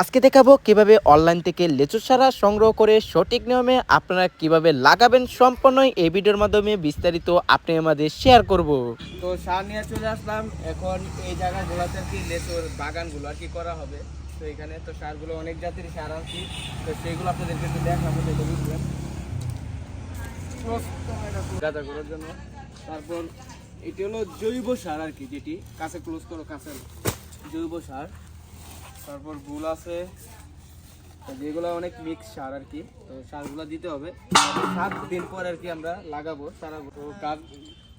আজকে দেখাবো কীভাবে অনলাইন থেকে লেচু সারা সংগ্রহ করে সঠিক নিয়মে আপনারা কীভাবে লাগাবেন সম্পূর্ণই এই ভিডিওর মাধ্যমে বিস্তারিত আপনি আমাদের শেয়ার করব। তো সার নিয়ে চলে আসলাম। এখন এই জায়গাগুলোতে আর কি লেচুর বাগানগুলো আর কি করা হবে। তো এখানে তো সারগুলো অনেক জাতির সার আনছি। তো সেইগুলো আপনাদেরকে একটু দেখাবো, দেখে বুঝবেন গাঁদাগুলোর জন্য। তারপর এটি হলো জৈব সার আর কি যেটি কাছে ক্লোজ করো কাছে জৈব সার। তারপর গুল আছে। যেগুলো অনেক মিক্স সার আর কি, তো সারগুলো দিতে হবে। সাত দিন পর আর কি আমরা লাগাবো তো গাছ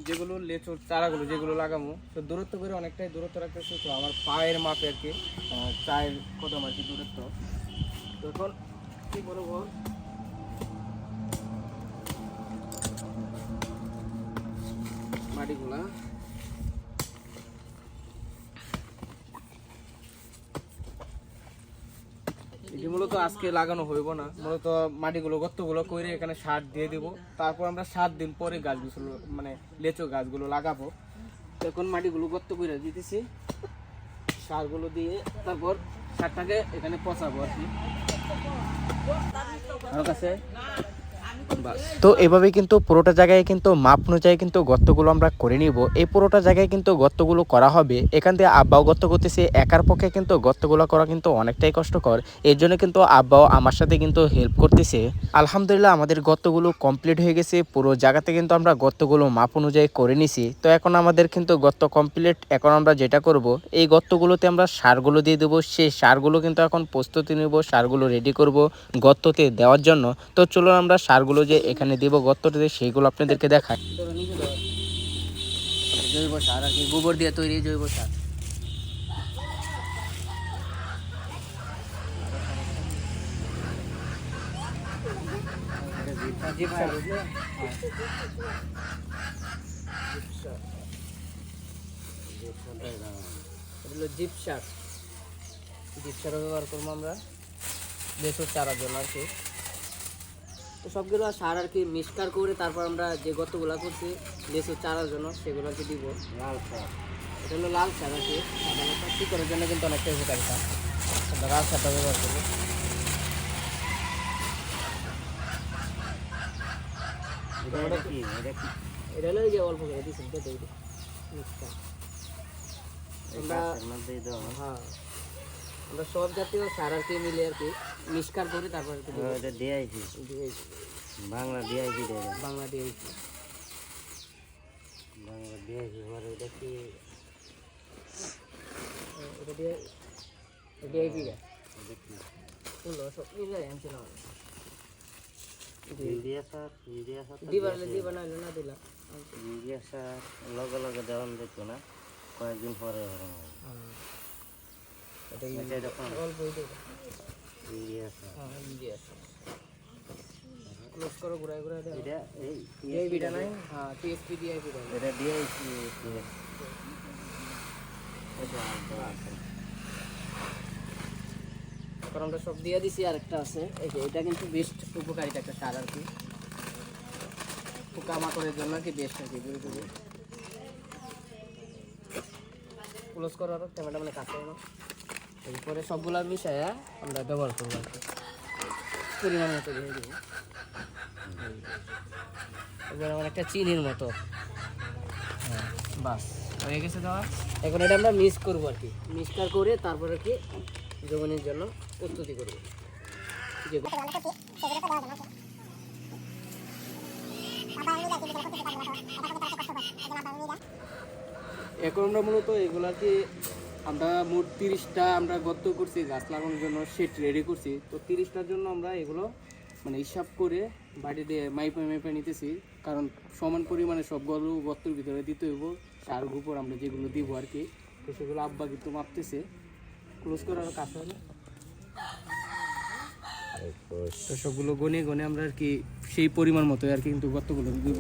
যেগুলো লেচুর চারাগুলো যেগুলো লাগাবো, তো দূরত্ব করে অনেকটাই দূরত্ব রাখতেছি। তো আমার পায়ের মাপে আর কি চায়ের কদম আর কি দূরত্ব। তো এখন কি করব? মাটিগুলা। এটি মূলত আজকে লাগানো হইব না। মূলত মাটিগুলো, গর্তগুলো করে এখানে সার দিয়ে দিব। তারপর আমরা সাত দিন পরে গাছগুলো মানে লেচু গাছগুলো লাগাবো। এখন মাটিগুলো গর্ত করে দিতেছি। সারগুলো দিয়ে তারপর সারটাকে এখানে পচাবো আর কি। আমার কাছে তো এভাবে কিন্তু পুরোটা জায়গায় কিন্তু মাপ অনুযায়ী কিন্তু গর্তগুলো আমরা করে নিব। এই পুরোটা জায়গায় কিন্তু গর্তগুলো করা হবে। এখান থেকে আব্বাও গর্ত করতেছে। একার পক্ষে কিন্তু গর্তগুলো করা কিন্তু অনেকটাই কষ্টকর। এর জন্য কিন্তু আব্বাও আমার সাথে কিন্তু হেল্প করতেছে। আলহামদুলিল্লাহ আমাদের গর্তগুলো কমপ্লিট হয়ে গেছে। পুরো জায়গাতে কিন্তু আমরা গর্তগুলো মাপ অনুযায়ী করে নিছি। তো এখন আমাদের কিন্তু গর্ত কমপ্লিট এখন আমরা যেটা করব, এই গর্তগুলোতে আমরা সারগুলো দিয়ে দেবো। সেই সারগুলো কিন্তু এখন প্রস্তুতি নেব, সারগুলো রেডি করব গর্ততে দেওয়ার জন্য। তো চলুন আমরা সারগুলো যে এখানে দেবো গর্তটিতে সেইগুলো আপনাদেরকে নিজে জৈব সার আর কি গোবর দিয়ে তৈরি জৈব সার। জিপ সার জিপ ব্যবহার করব আমরা। লেচুর চারার জন্য আর কি। তো সবগুলো সার আর কি মিক্সকার করে তারপর আমরা যে গর্তগুলো করছি লেচুর চারার জন্য সেগুলো আর কি দিব। লাল সার। এটা হলো লাল সার আর কি। সাধারণত শিকড়ের জন্য কিন্তু অনেকটা উপকারিতা। লাল সারটা ব্যবহার করব এটা কি? এটা হলো যে অল্প করে দিচ্ছি তো এই মিক্সকার আমরা হ্যাঁ। আমরা সব জাতীয় সার আর কি মিলে আর কি মিক্সকার করে তারপর কি দিব। এটা দিয়েছি। দিয়েছি। বাংলা দিয়েছি রে। বাংলা বাংলা দিয়েছি পরে এটা কি? এটা দিয়ে দিয়ে সব মিলে আনছি না। ইউরিয়া সার ইউরিয়া সার তো দিবার না না দিলা ইউরিয়া সার লগে লগে দেওয়ান যেত না। কয়েকদিন পরে ওরকম এটা এটা অল্প দিবা ইউরিয়া সার হ্যাঁ ইন্ডিয়া ক্লোজ করো ঘুরাই ঘুরাই এটা এই টিআইপিটা নাই হ্যাঁ টিএসপি টিআইপিটা এটা এখন আমরা সব দিয়ে দিছি আর একটা আছে এই যে এটা কিন্তু বেস্ট উপকারিতা একটা সার আর কি পোকামাকড়ের জন্য কি বেস্ট আর কি ক্লোজ করো আরও ক্যামেরা মানে কাছে এনো এরপরে সবগুলা মিশায়া আমরা ব্যবহার করব আর কি। পরিমাণ মতো দিয়ে দিব। আমার একটা চিনির মতো। হ্যাঁ বাস, হয়ে গেছে দেওয়া এখন এটা আমরা মিক্স করব আর কি। মিক্সকার করে তারপরে কি জমিনের জন্য প্রস্তুতি করব। এখন আমরা মূলত এগুলা কি আমরা মোট তিরিশটা আমরা গর্ত করছি গাছ লাগানোর জন্য সেট রেডি করছি। তো তিরিশটার জন্য আমরা এগুলো মানে হিসাব করে বাড়ি দিয়ে মাইপে মাইপে নিতেছি। কারণ সমান পরিমাণে সবগুলো গর্তের ভিতরে দিতে হইব। সার গোবর আমরা যেগুলো দিব আর কি তো সেগুলো আব্বা কিন্তু মাপতেছে। ক্লোজ করে করার কাছে হবে তো সবগুলো গনে গনে আমরা আর কি সেই পরিমাণ মতো আর কি কিন্তু গর্তগুলো দিব।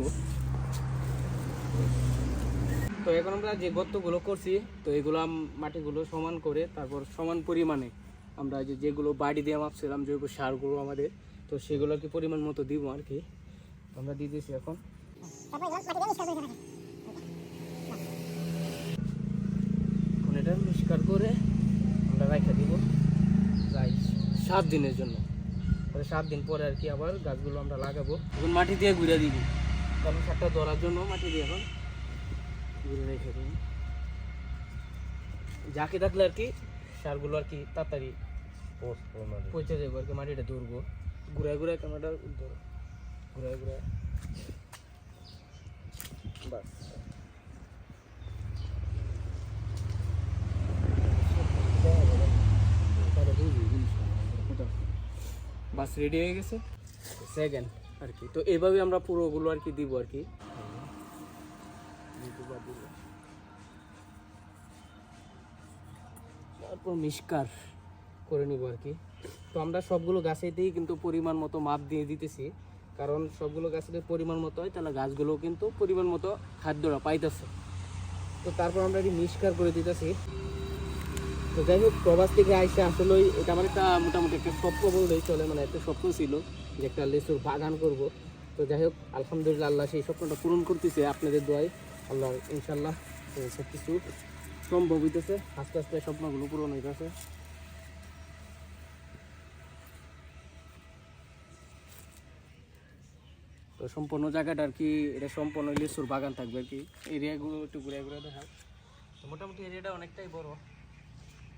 তো এখন আমরা যে গর্তগুলো করছি, তো এগুলো মাটিগুলো সমান করে, তারপর সমান পরিমাণে আমরা যে যেগুলো বাড়ি দিয়ে মাপছিলাম, জৈব সারগুলো আমাদের, তো সেগুলো কি পরিমাণ মতো দিব আর কি? আমরা দিয়ে দিয়েছি এখন। এটা পরিষ্কার করে আমরা রাখা দিব সাত দিনের জন্য। পরে সাত দিন পরে আর কি আবার গাছগুলো আমরা লাগাবো। এখন মাটি দিয়ে ঘুরে দিবি। কারণ সারটা ধরার জন্য মাটি দিয়ে এখন ঘুরে রেখে দিবি যাকে থাকলে আর কি সারগুলো আর কি তাড়াতাড়ি পৌঁছে যাব আর কি মাটিটা ধরবো। ঘুরায় ঘুরায় ক্যামেরাটা ধরো। ঘুরায় ঘুরায়। বাস। বাস রেডি হয়ে গেছে। সেকেন্ড আর কি। তো এইভাবে আমরা পুরোগুলো আর কি দিব আর কি। তারপর মিষ্কার করে নিব আর কি। তো আমরা সবগুলো গাছেতেই কিন্তু পরিমাণ মতো মাপ দিয়ে দিতেছি। কারণ সবগুলো গাছেতে পরিমাণ মতো হয়, তাহলে গাছগুলো কিন্তু পরিমাণ মতো খাদ্যটা পাইতেছে। তো তারপর আমরা এটি মিষ্কার করে দিতেছি। তো যাই হোক, প্রবাস থেকে আইসে আসলে এটা আমার একটা মোটামুটি একটা স্বপ্ন বললেই চলে মানে একটা স্বপ্ন ছিল যে একটা লেচুর বাগান করব। তো যাই হোক, আলহামদুলিল্লাহ আল্লাহ সেই স্বপ্নটা পূরণ করতেছে আপনাদের দোয়াই আল্লাহ ইনশাল্লাহ সব কিছু সম্ভব হইতেছে। আস্তে আস্তে স্বপ্নগুলো পূরণ হইতেছে। তো সম্পূর্ণ জায়গাটা আর কি, এটা সম্পূর্ণ লিচুর বাগান থাকবে আর কি। এরিয়াগুলো একটু ঘুরে ঘুরে দেখা মোটামুটি এরিয়াটা অনেকটাই বড়।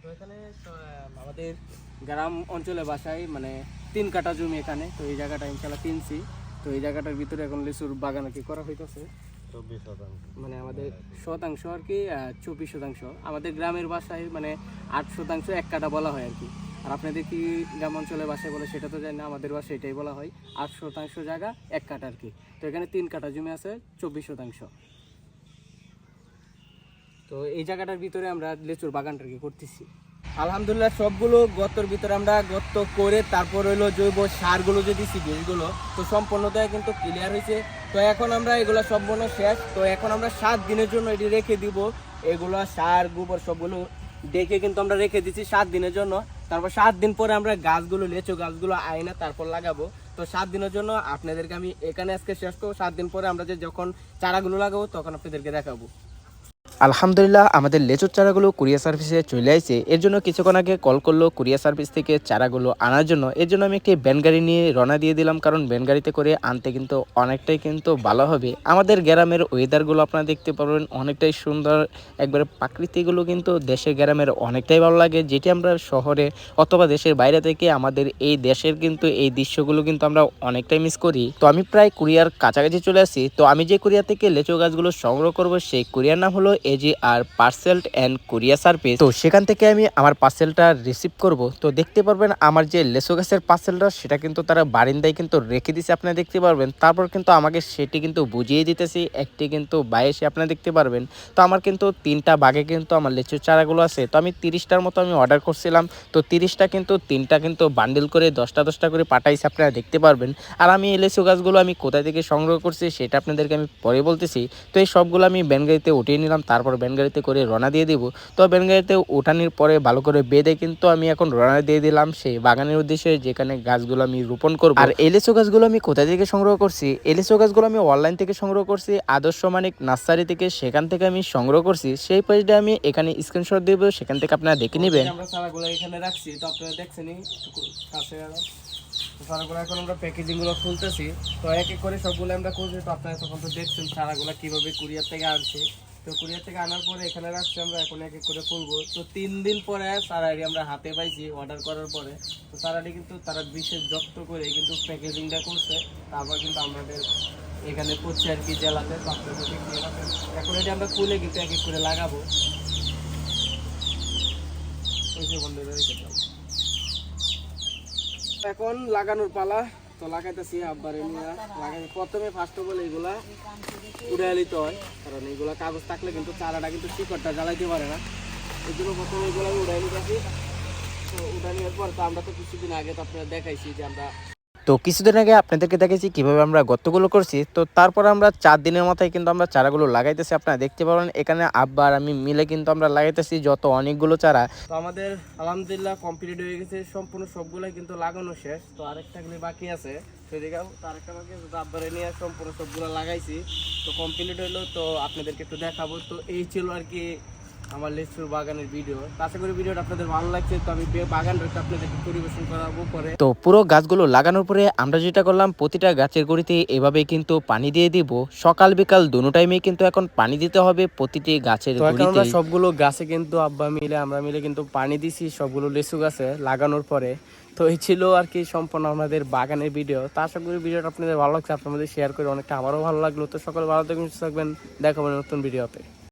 তো এখানে আমাদের গ্রাম অঞ্চলে বাসায় মানে তিন কাটা জমি এখানে। তো এই জায়গাটা ইনশাল্লাহ কিনছি। তো এই জায়গাটার ভিতরে এখন লিচুর বাগান আর কি করা হইতেছে। মানে আমাদের শতাংশ আর কি চব্বিশ শতাংশ। আমাদের গ্রামের বাসায় মানে আট শতাংশ এক কাটা বলা হয় আর কি। আর আপনাদের কি গ্রাম অঞ্চলের বাসায় বলে সেটা তো জানি না, আমাদের বাসায় এটাই বলা হয়। আট শতাংশ জায়গা, এক কাটা আর কি। তো এখানে তিন কাটা জমি আছে, চব্বিশ শতাংশ। তো এই জায়গাটার ভিতরে আমরা লেচুর বাগানটা কি করতেছি। আলহামদুলিল্লাহ, সবগুলো গর্তর ভিতরে আমরা গর্ত করে তারপর হইল জৈব সারগুলো যে দিছি, বীজগুলো, তো সম্পূর্ণতায় কিন্তু ক্লিয়ার হয়েছে তো এখন আমরা এগুলো সম্পূর্ণ শেষ। তো এখন আমরা সাত দিনের জন্য এটি রেখে দিব। এগুলো সার, গোবর সবগুলো ডেকে কিন্তু আমরা রেখে দিচ্ছি সাত দিনের জন্য। তারপর সাত দিন পরে আমরা গাছগুলো, লেচু গাছগুলো আইনা তারপর লাগাবো। তো সাত দিনের জন্য আপনাদেরকে আমি এখানে আজকে শেষ করব। সাত দিন পরে আমরা যে যখন চারাগুলো লাগাবো, তখন আপনাদেরকে দেখাবো। আলহামদুলিল্লাহ, আমাদের লেচুর চারাগুলো কুরিয়ার সার্ভিসে চলে আসছে। এর জন্য কিছুক্ষণ আগে কল করল কুরিয়ার সার্ভিস থেকে চারাগুলো আনার জন্য। এর জন্য আমি একটি ব্যান গাড়ি নিয়ে রওনা দিয়ে দিলাম, কারণ ব্যান গাড়িতে করে আনতে কিন্তু অনেকটাই কিন্তু ভালো হবে। আমাদের গ্রামের ওয়েদারগুলো আপনারা দেখতে পারবেন, অনেকটাই সুন্দর। একবারে প্রাকৃতিগুলো কিন্তু দেশের গ্রামের অনেকটাই ভালো লাগে। যেটি আমরা শহরে অথবা দেশের বাইরে থেকে আমাদের এই দেশের কিন্তু এই দৃশ্যগুলো কিন্তু আমরা অনেকটাই মিস করি। তো আমি প্রায় কুরিয়ার কাছাকাছি চলে আসি তো আমি যে কুরিয়ার থেকে লেচু গাছগুলো সংগ্রহ করব, সেই কুরিয়ার নাম হলো AG R parcel and courier service. তো সেখান থেকে আমি আমার পার্সেলটা রিসিভ করব। তো দেখতে পারবেন আমার যে লেচু গাছের পার্সেলটা, সেটা কিন্তু তারা বারিন্দায় কিন্তু রেখে দিছে আপনারা দেখতে পারবেন। তারপর কিন্তু আমাকে সেটি কিন্তু বুঝিয়ে দিতেছি, একটি কিন্তু বাইশে আপনারা দেখতে পারবেন। তো আমার কিন্তু তিনটা বাগে কিন্তু আমার লেচুর চারাগুলো আছে। তো আমি তিরিশটার মতো আমি অর্ডার করছিলাম। তো তিরিশটা কিন্তু, তিনটা কিন্তু বান্ডিল করে দশটা দশটা করে পাঠাইছে, আপনারা দেখতে পারবেন। আর আমি এই লেচু গাছগুলো আমি কোথা থেকে সংগ্রহ করছি, সেটা আপনাদেরকে আমি পরে বলতেছি। তো এই সবগুলো আমি ব্যানগাড়িতে উঠিয়ে নিলাম। তারপর ব্যানগাড়িতে করে রওনা দিয়ে দিব। তো ব্যানগাড়িতে ওঠানোর পরে ভালো করে বেঁধে কিন্তু আমি এখন রওনা দিয়ে দিলাম সেই বাগানের উদ্দেশ্যে যেখানে গাছগুলো আমি রোপণ করব। আর এলেচো গাছগুলো আমি কোথা থেকে সংগ্রহ করছি? এলেচো গাছগুলো আমি অনলাইন থেকে সংগ্রহ করছি, আদর্শ মানিক নার্সারি থেকে সেখান থেকে আমি সংগ্রহ করছি। সেই পেজটা আমি এখানে স্ক্রিনশট দেব, সেখান থেকে আপনারা দেখে নেবেন। আমরা এখানে রাখছি, তো আপনারা কাছে তো এখন আমরা প্যাকেজিংগুলো খুলতেছি। তো এক এক করে সবগুলো আমরা খুলছি, তো আপনারা তখন তো দেখছেন চারাগুলো কীভাবে কুরিয়ার থেকে আনছে। তো কুরিয়ার থেকে আনার পরে এখানে রাখছি আমরা, এখন এক এক করে খুলবো। তো তিন দিন পরে চারাটি আমরা হাতে পাইছি অর্ডার করার পরে। তো চারাটি কিন্তু তারা বিশেষ যত্ন করে কিন্তু প্যাকেজিংটা করছে। তারপর কিন্তু আমাদের এখানে করছে আর কি জেলাতে এখন এটি আমরা খুলে কিন্তু এক এক করে লাগাবো। এখন লাগানোর পালা। তো লাগাইতেছি আব্বার লাগাই প্রথমে ফার্স্ট অফ অল এইগুলা উড়ে নিতে হয়, কারণ এইগুলা কাগজ থাকলে কিন্তু চারাটা কিন্তু শিকড়টা জ্বালাইতে পারে না। এই জন্য প্রথমে এগুলো আমি উড়াই নিতেছি তো উড়াই নেওয়ার পর তো আমরা তো কিছুদিন আগে তো আপনারা দেখাইছি যে আমরা তো কিছুদিন আগে আপনাদেরকে দেখেছি কীভাবে আমরা গর্তগুলো করছি। তো তারপর আমরা চার দিনের মাথায় কিন্তু আমরা চারাগুলো লাগাইতেছি। আপনারা দেখতে পাবেন এখানে আব্বা আর আমি মিলে কিন্তু আমরা লাগাইতেছি যত অনেকগুলো চারা। তো আমাদের আলহামদুলিল্লাহ কমপ্লিট হয়ে গেছে, সম্পূর্ণ সবগুলাই কিন্তু লাগানো শেষ। তো আরেকটা বাকি আছে। আরেকটা বাকি আছে আব্বারে নিয়ে সম্পূর্ণ সবগুলো লাগাইছি। তো কমপ্লিট হইল, তো আপনাদেরকে একটু দেখাবো। তো এই ছিল আর কি আমার লিচুর বাগানের ভিডিও। আশা করি ভিডিওটা আপনাদের ভালো লাগছে। তো আমি বাগানটা আপনাদেরকে পরিবেশন করাবো পরে। তো পুরো গাছগুলো লাগানোর পরে আমরা যেটা করলাম প্রতিটা গাছের গুঁড়িতে এভাবে কিন্তু পানি দিয়ে দিব। সকাল বিকাল দুনো টাইমেই কিন্তু এখন পানি দিতে হবে প্রতিটি গাছের তো এখন আমরা সবগুলো গাছে কিন্তু আব্বা মিলে আমরা মিলে কিন্তু পানি দিছি সবগুলো লিচু গাছে লাগানোর পরে। তো এই ছিল আর কি সম্পূর্ণ আমাদের বাগানের ভিডিও। তো আশা করি ভিডিওটা আপনাদের ভালো লাগছে। আপনাদের শেয়ার করে অনেকটা আমারও ভালো লাগল। তো সকলে ভালো থাকবেন সুস্থ থাকবেন। দেখাবেন নতুন ভিডিওতে।